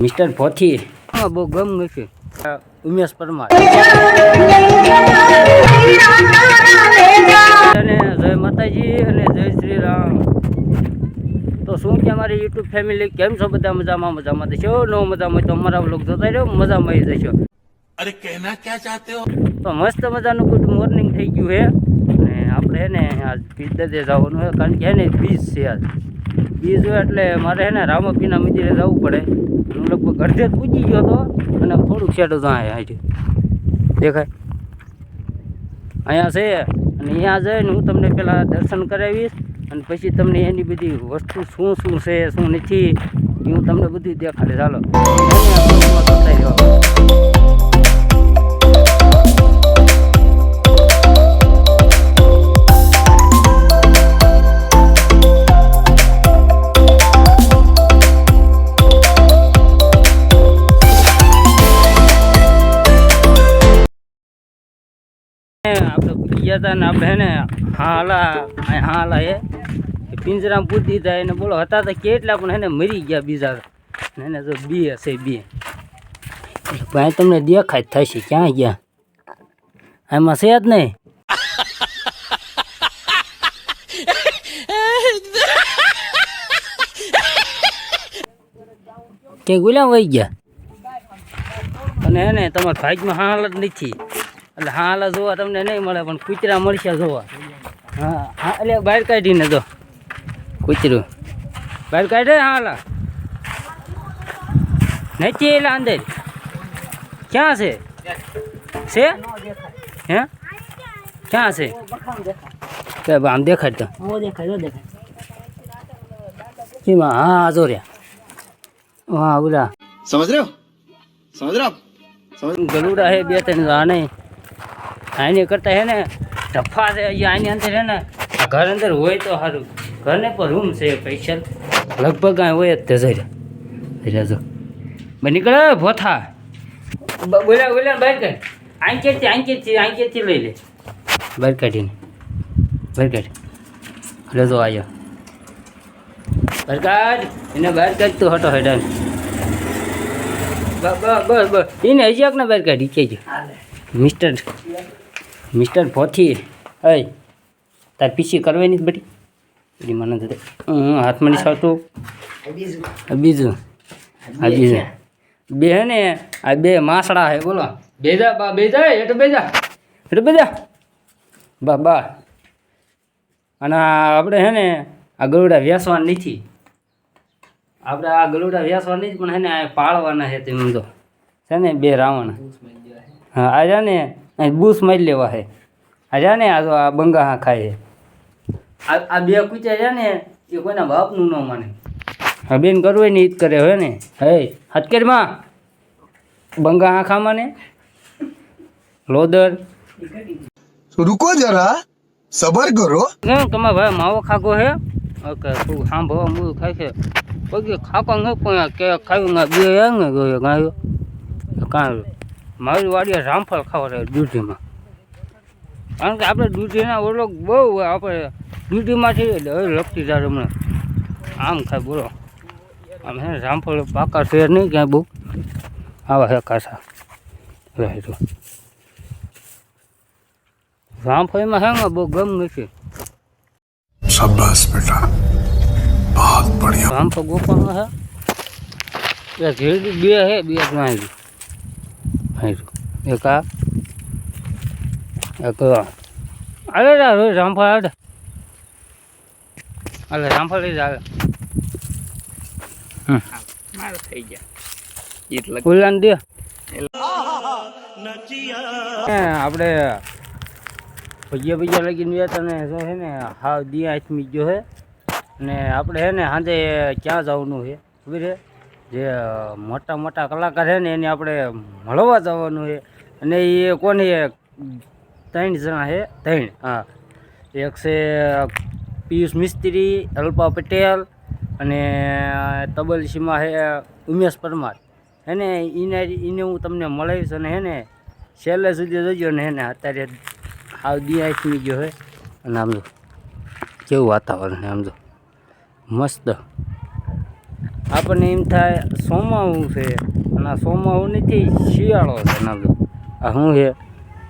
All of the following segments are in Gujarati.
મિસ્ટર ફોથી હા બહુ ગમ નથી ઉમેશ પરમાર. અને જય માતાજી અને જય શ્રી રામ તો શું કે અમારી યુટ્યુબ ફેમિલી કેમ છો બધા? મજામાં મજામાં થશો નો મજામાં તો અમારા બ્લોગ જોતા રહ્યો મજામાં આવી જશો અરે કહેના ક્યાં ચાહતે હો? તો મસ્ત મજાનું ગુડ મોર્નિંગ થઈ ગયું હે. આપણે હે ને આજ દે જવાનું હોય કારણ કે હે ને બીજ છે આજ. બીજ હોય એટલે મારે હે ને રામપીના મંદિરે જવું પડે. હું લગભગ અડધે જ પૂજી ગયો હતો અને થોડુંક તો હાજર દેખાય? અહીંયા છે અને અહીંયા જઈને હું તમને પહેલાં દર્શન કરાવીશ અને પછી તમને એની બધી વસ્તુ શું શું છે, શું નથી હું તમને બધું દેખાડે. ચાલો. ગયા હતા ને આપણે ને હાલા હાલા એ પિંજરામાં પૂછી થાય એને બોલો, હતા તો કેટલા, પણ એને મરી ગયા બીજા. એને તો બી હશે બી. ભાઈ તમને દેખાય જ થશે, ક્યાં ગયા? એમાં છે જ નહીં. કે ગુલામ વહી ગયા? અને એને તમારા ભાગમાં હાલ જ નથી. એટલે હાલા જોવા તમને નહીં મળે પણ કૂતરા મળશે જોવા. હા હા એટલે બહાર કાઢીને જો. કૂતરું. બહાર કાઢે હાલા. નથી એલા અંદર. ક્યાં છે? છે? હે? ક્યાં છે? કે આમ દેખાડ તો. હા હા જો રહ્યા. હા ઓલા સમજ રહ્યો? સમજ રહ્યો ગલુડા હે બે ત્રણ રાણે. આની કરતા હે ને ધફા છે અહીંયા આની અંદર હે ને ઘર અંદર હોય તો સારું. ઘરને પર રૂમ છે પૈસા લગભગ આ હોય જ તે જઈ જો. બે નીકળે ભોથા. બોલ્યા બોલ્યા બહાર કાઢ. આંકેથી આંકેથી આંકેથી લઈ લે. બહાર કાઢીને. બહાર કાઢ. એટલે જો આવ્યો બહાર કાઢ. એને બહાર કાઢ તું હટો હેડા બસ બસ બસ એને હજી એકને બહાર કાઢી કહેજો મિસ્ટર. મિસ્ટર ભોથી અય તાર પીસી કરવાની બટી બધી. મને તો હું હાથમાં નહીં સાવતું બીજું. હા બીજું. બે હે ને આ બે માસડા હે બોલો. બેજા બા બેજા એટલે બેજા એટલે બેજા બા બા. અને આપણે હે ને આ ગરુડા વેસવા નથી. આપણે આ ગલુડા વ્યાસવા નથી પણ હે ને આ પાળવાના છે તેમ તો. છે ને બે રાવણ. હા આ જા ને બૂસ મારી લેવા હે. આ જા ને આ બંગા હા ખાય હે. આ બે કૂચા છે ને એ કોઈના બાપનું ન માને. હા બેન કરવું ને એ કરે હોય ને. હે હથકેરમાં. બંગા હા ખામાં ને લોદર. રૂકો જરા સબર કરો. કેમ તમે ભાઈ માવો ખાગો હે? ઓકે તું સાંભળવા મૂળ ખાય છે. કોઈ ખાકો ન પણ કે ખાવી બે ગાયો. કાંઈ મારી વાડીએ રામફળ ખાવા રહે ડ્યુટીમાં કારણ કે આપણે ડ્યુટીના ઓળખ બહુ આપણે ડ્યુટીમાંથી હવે લગતી જાય હમણાં આમ ખાય બોલો આમ હે રામફળ પાકા છે નહીં ક્યાંય બહુ આવા હે કાસા રહે તો રામફળમાં હે ને બહુ ગમ નથી શાબાશ બેટા બહુત બઢિયા રામફળ ગોપામાં હે બે ઘેરડી બે હે બે જ એક આ એક અરે રા રામફળ આવે અલે રામફળ લઈ જ આવે હા મારે થઈ ગયા. એટલે કુલાન દે. હે, આપણે ભજીયા ભજીયા લગીને ગયા તને જો છે ને હાવ દિયા આથમી ગયો છે ને આપણે હે ને સાંજે ક્યાં જવાનું છે ખબર છે જે મોટા મોટા કલાકાર છે ને એને આપણે મળવા જવાનું છે. અને એ કોને ત્રણ જણા છે, ત્રણ, હા. એક છે પિયુષ મિસ્ત્રી, અલ્પા પટેલ અને તબલસીમાં છે ઉમેશ પરમાર. એને એને એને હું તમને મળાવીશ અને હે ને, છેલ્લે સુધી જોજો ને હે ને, અત્યારે હાવ દિયાથી ગયો હોય અને આમ કેવું વાતાવરણ છે, આમ જો. મસ્ત. આપણને એમ થાય, સોમાવું છે. અને આ સોમાવું નથી શિયાળો છે અને આમ જો આ શું છે?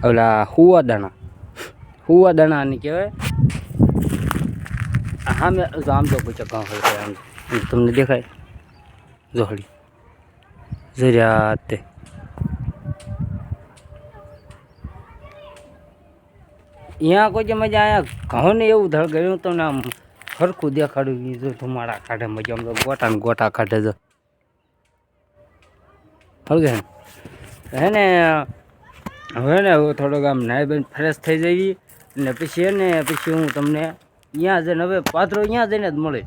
ઓલા હુવાદાણા. હુવાદાણાની કહેવાય. આ સામે, જો આમ જો પૂછો કાં હોય છે આમ જો. આમ તમને દેખાય. જોહડી જર્યા તે અહીંયા કોઈ જે મજા અહીંયા ઘઉં ને એવું ધળ ગયું તમને આમ. સરખું દેખાડ્યું ઈ જો ધુમાડા કાઢે મજા આમ ગોટા ને ગોટા કાઢે છે હળગે હે? ને, હવે ને હવે થોડોક આમ નાઈ બેન ફ્રેશ થઈ જઈએ ને પછી એને પછી હું તમને ત્યાં જઈને, હવે પાત્રો ત્યાં જઈને જ મળે.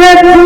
Hare